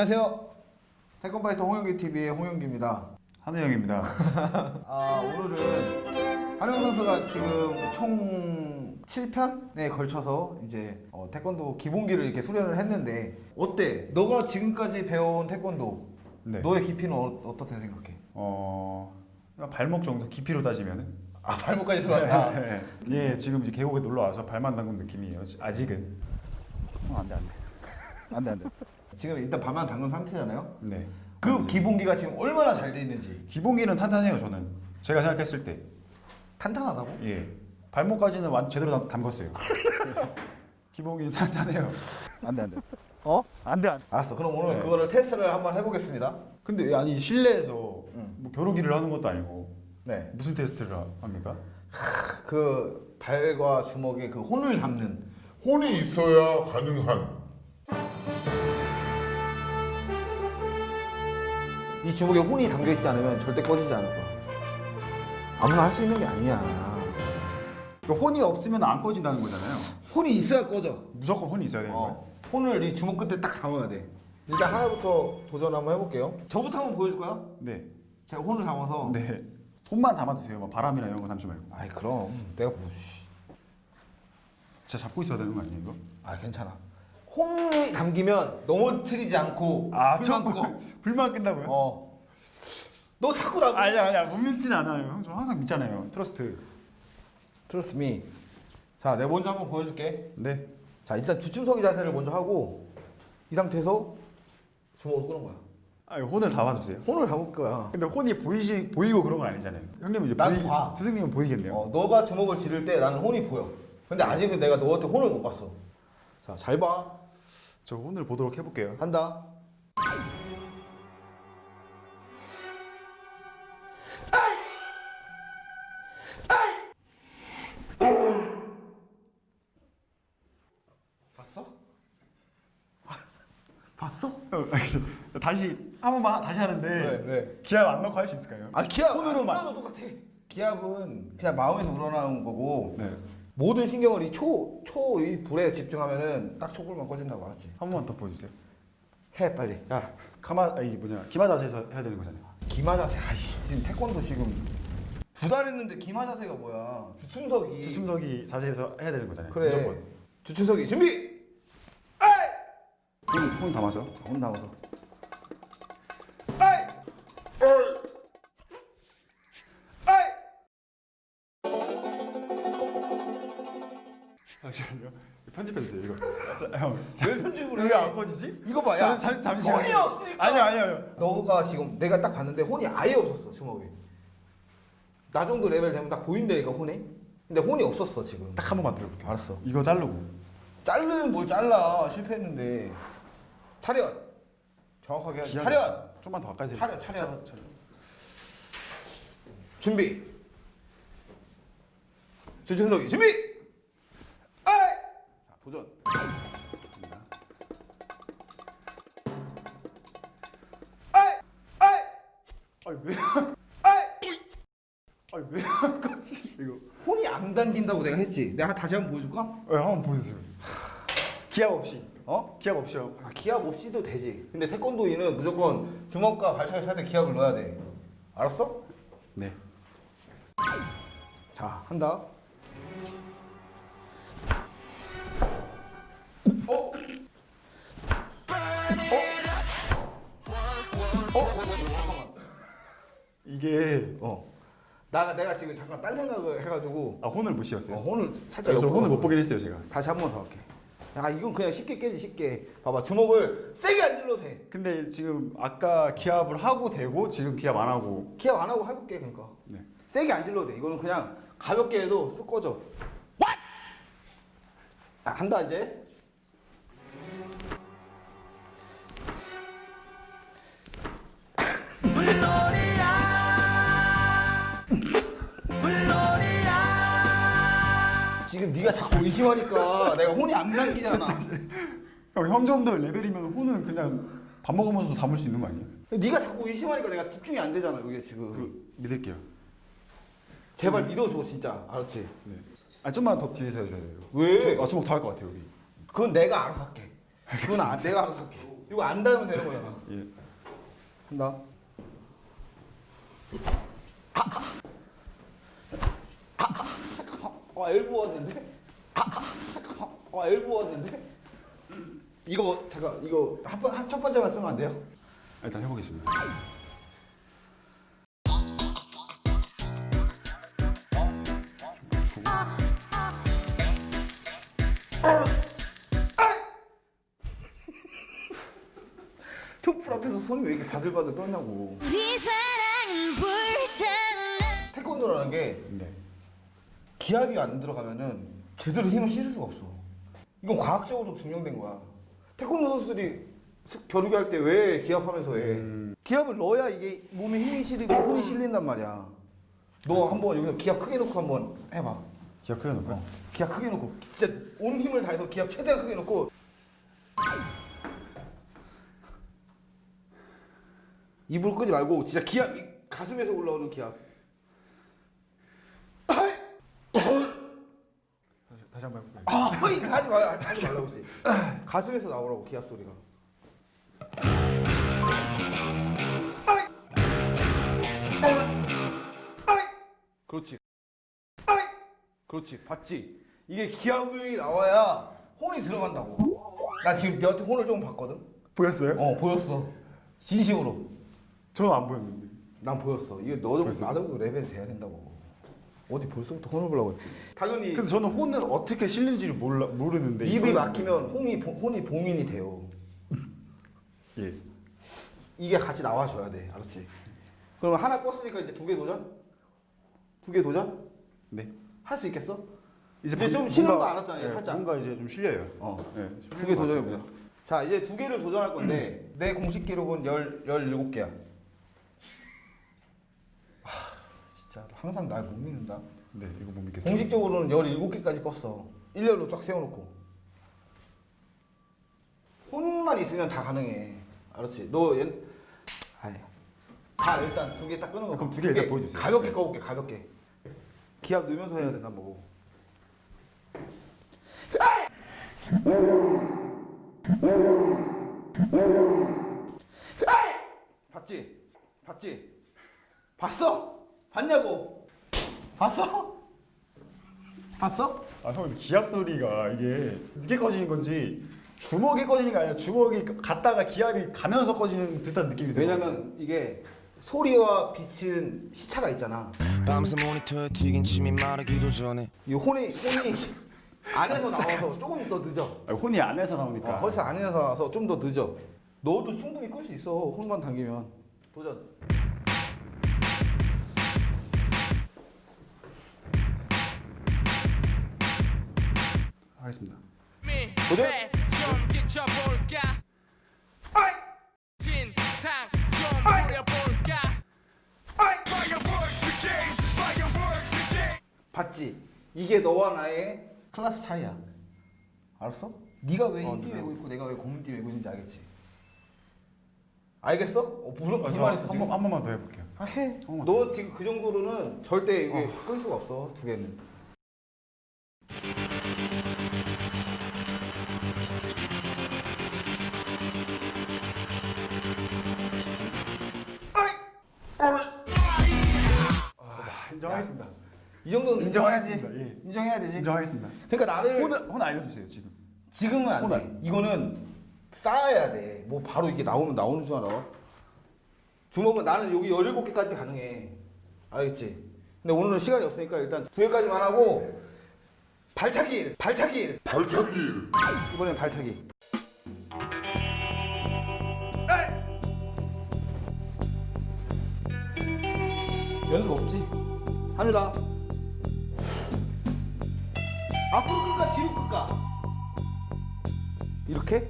안녕하세요. 태권파이터 홍영기 TV의 홍영기입니다. 한우영입니다. 아 오늘은 한영 선수가 지금 총 7편에 걸쳐서 이제 어, 태권도 기본기를 이렇게 수련을 했는데 어때? 너가 지금까지 배운 태권도 네. 너의 깊이는 어, 어떻게 생각해? 어 발목 정도 깊이로 따지면은 아 발목까지 들어왔다. 예 지금 이제 계곡에 놀러 와서 발만 담근 느낌이에요. 아직은. 어, 안돼 안돼. 안돼 안돼. 지금 일단 발만 담근 상태잖아요. 네. 그 기본기가 지금 얼마나 잘 돼 있는지 기본기는 탄탄해요 저는. 제가 생각했을 때. 탄탄하다고? 예. 발목까지는 완 제대로 담, 담궜어요. 기본기는 탄탄해요. 안 돼 안 돼. 어? 안 돼 안 돼. 알았어. 그럼 오늘 네. 그거를 테스트를 한번 해보겠습니다. 근데 아니 실내에서 응. 뭐 겨루기를 하는 것도 아니고 네. 무슨 테스트를 하- 합니까? 그 발과 주먹에 그 혼을 담는 혼이 있어야 가능한 이 주먹에 혼이 담겨 있지 않으면 절대 꺼지지 않을 거야. 아무나 할 수 있는 게 아니야. 그 혼이 없으면 안 꺼진다는 거잖아요. 혼이 있어야 꺼져. 무조건 혼이 있어야 되는 거예요. 어. 혼을 이 주먹 끝에 딱 담아야 돼. 일단 하나부터 도전 한번 해볼게요. 저부터 한번 보여줄 거야? 네. 제가 혼을 담아서. 네. 손만 담아주세요. 막 바람이나 이런 거 담지 말고. 아이 그럼 내가 뭐. 씨. 진짜 잡고 있어야 되는 거 아니에요 이거? 아 괜찮아. 혼이 담기면 넘어뜨리지 않고 불만 꺼. 불만 끈다고요? 어. 너 자꾸 나. 아니야 아니야 못 믿진 않아요. 형, 저 항상 믿잖아요. 트러스트. Trust me. 자, 내가 먼저 한번 보여줄게. 네. 자, 일단 주춤서기 자세를 먼저 하고 이 상태에서 주먹을 끄는 거야. 아 이거 혼을 담아주세요. 혼을 담을 거야. 근데 혼이 보이시 보이고 그런 건 아니잖아요. 형님은 이제 난 보이, 봐. 스승님은 보이겠네요. 어, 너가 주먹을 지를 때 나는 혼이 보여. 근데 아직은 내가 너한테 혼을 못 봤어. 자, 잘 봐. 저 혼을 보도록 해볼게요. 한다. 봤어? 봤어? 형, 다시 한 번만 다시 하는데 네, 네. 기합 안 넣고 할 수 있을까요? 아 기압 손으로만. 똑같아. 기압은 그냥 마음에서 우러나오는 거고 네. 모든 신경을 이 초 초 이 불에 집중하면은 딱 촛불만 꺼진다고 알았지? 한 번만 더 보여주세요. 해 빨리. 야 가마 아이 뭐냐 기마 자세에서 해야 되는 거잖아요. 기마 자세. 아이 지금 태권도 지금 두 달 했는데 기마 자세가 뭐야? 주춤서기. 주춤서기 자세에서 해야 되는 거잖아요. 그래. 무조건. 주춤서기 준비. 아이. 혼, 혼 담아서. 혼 나와서. 편집해 주세요 이거. 자, 형. 왜 편집을 해? 왜안 꺼지지? 이거 봐, 야. 잠, 잠시만요. 혼이 없으니까. 아니요 아니요. 너가 지금 내가 딱 봤는데 혼이 아예 없었어 주먹에. 나 정도 레벨 되면 딱 보인다니까 혼이. 근데 혼이 없었어 지금. 딱 한 번만 들어볼게요. 알았어. 이거 자르고. 자르면 뭘 잘라 실패했는데. 차렷. 정확하게. 기합이- 차렷. 좀만 더 가까이 세요. 차렷, 차렷. 차렷. 준비. 주춤서기 준비. 아이. 자 도전. 아이. 아이. 아니 왜? 아이. 아니 왜안 꺼지? 이거. 혼이 안 당긴다고 내가 했지. 내가 다시 한번 보여줄까? 네, 한번 보여주세요. 기합 없이. 어? 기합 없이요. 아, 기압 없이도 되지. 근데 태권도인은 무조건 주먹과 발차기 찰때 기압을 넣어야 돼. 알았어? 네. 자, 한다. 어? 이게 어. 나 내가 지금 잠깐 딴 생각을 해가지고 아 혼을 못 씌웠어요. 어, 혼을 살짝 저 옆으로 혼을 못. 보긴 했어요 제가. 다시 한 번 더 할게. 야, 이건 그냥 쉽게 깨지 쉽게. 봐봐, 주먹을 세게 안 질러도 돼. 근데 지금 아까 기합을 하고 되고 지금 기합 안 하고 기압 안 하고 해볼게, 그러니까. 네. 세게 안 질러도 돼. 이거는 그냥 가볍게 해도 쑥 꺼져. 아, 한다 이제. 네가 자꾸 의심하니까 내가 혼이 안 당기잖아. 형, 형 정도 레벨이면 혼은 그냥 밥 먹으면서도 담을 수 있는 거 아니에요? 네가 자꾸 의심하니까 내가 집중이 안 되잖아. 이게 지금. 그 믿을게요. 제발 믿어줘 진짜. 알았지? 네. 아 좀만 더 뒤에서 해줘야 돼요. 왜? 아 주먹 더할 것 같아요 여기. 그건 내가 알아서 할게. 그건 아, 내가 알아서 할게. 이거 안 닿으면 되는 거잖아. 예. 한다. 아, 엘보 왔는데? 아, 엘보 왔는데? 이거 잠깐 이거 한번첫 번째만 쓰면 안 돼요? 일단 해보겠습니다. 촛불 앞에서 손이 왜 이렇게 바들바들 떠냐고. 우리 사랑은 불장난 태권도라는 게 네. 기압이 안 들어가면은 제대로 힘을 실을 수가 없어. 이건 과학적으로 증명된 거야. 태권도 선수들이 수- 겨루기 할 때 왜 기압하면서 해? 기압을 넣어야 이게 몸에 힘이 실리고 손이 실린단 말이야. 너 한번 여기서 기압 크게 놓고 한번 해봐. 기억 크게 놓고. 기압 크게 놓고 진짜 온 힘을 다해서 기압 최대한 크게 놓고 입을 끄지 말고 진짜 기압 이 가슴에서 올라오는 기압. 다시, 다시 한번 해볼게요. 아, 허이 하지 마요. 하지 말라고 지 가슴에서 나오라고 기압 소리가. 그렇지. 그렇지. 봤지? 이게 기압이 나와야 혼이 들어간다고. 나 지금 너한테 혼을 조금 봤거든. 보였어요? 어, 보였어. 진심으로. 저는 안 보였는데. 난 보였어. 이게 너 정도 보였어요? 나 정도 레벨 돼야 된다고. 어디 벌써부터 혼을 보려고 했지. 당연히 근데 저는 혼을 어떻게 실는지를 몰라 모르는데 입이 이거는- 막히면 혼이 보- 혼이 봉인이 돼요. 예. 이게 같이 나와줘야 돼, 알았지? 그럼 하나 껐으니까 이제 두 개 도전? 두 개 도전? 네. 할 수 있겠어? 이제 방- 좀 쉬는 뭔가- 거 알았잖아요, 예, 살짝. 뭔가 이제 좀 실려요. 어. 예. 두 개 도전해 보자. 자, 이제 두 개를 도전할 건데 내 공식 기록은 열 열일곱 개야. 하, 진짜 항상 날 못 믿는다. 네, 이거 못 믿겠어요. 공식적으로는 열일곱 개까지 껐어. 일렬로 쫙 세워놓고. 혼만 있으면 다 가능해. 알았지? 너 옛... 아이. 다 일단 두 개 딱 끄는 거. 그럼 두개 일단 보여주세요. 가볍게 네. 꺼볼게, 가볍게. 기압 넣으면서 해야 된다, 뭐. 봤지? 봤지? 봤어? 봤냐고? 봤어? 봤어? 아, 형 기압 소리가 이게 늦게 꺼지는 건지 주먹이 꺼지는 게 아니라 주먹이 갔다가 기압이 가면서 꺼지는 듯한 느낌이 들어요. 왜냐면 이게 소리와 빛은 시차가 있잖아. 밤새 모니터에 튀긴 침이 마르기도 전에 이 혼이 혼이 안에서 나와서 조금 더 늦어. 아, 혼이 안에서 나오니까. 어, 벌써 안에서 나와서 좀 더 늦어. 너도 충분히 끌 수 있어. 혼만 당기면. 도전. 하겠습니다. again 봤지? 이게 너와 나의 클래스 차이야. 알았어? 네가 왜 어, 흰띠 네. 메고 있고 내가 왜 검은띠 메고 있는지 알겠지? 알겠어? 어, 무슨 아, 무슨 저말 있어 한, 지금? 번, 한 번만 더 해볼게요. 아 해. 한 번만 너 지금 그 정도로는 절대 이게 끌 수가 없어 두 개는. 인정하겠습니다. 이 정도는. 인정해야지. 예. 인정해야 되지. 인정하겠습니다. 그러니까 나를 혼을 혼 알려주세요 지금. 지금은 안 돼. 이거는 쌓아야 돼. 뭐 바로 이게 나오면 나오는 줄 알아. 주먹은 나는 여기 17개까지 가능해. 알겠지? 근데 오늘은 시간이 없으니까 일단 두 개까지만 하고 발차기, 발차기. 발차기 이번엔 발차기. 연습 없지? 합니다. 앞으로 끌까 뒤로 끌까? 이렇게?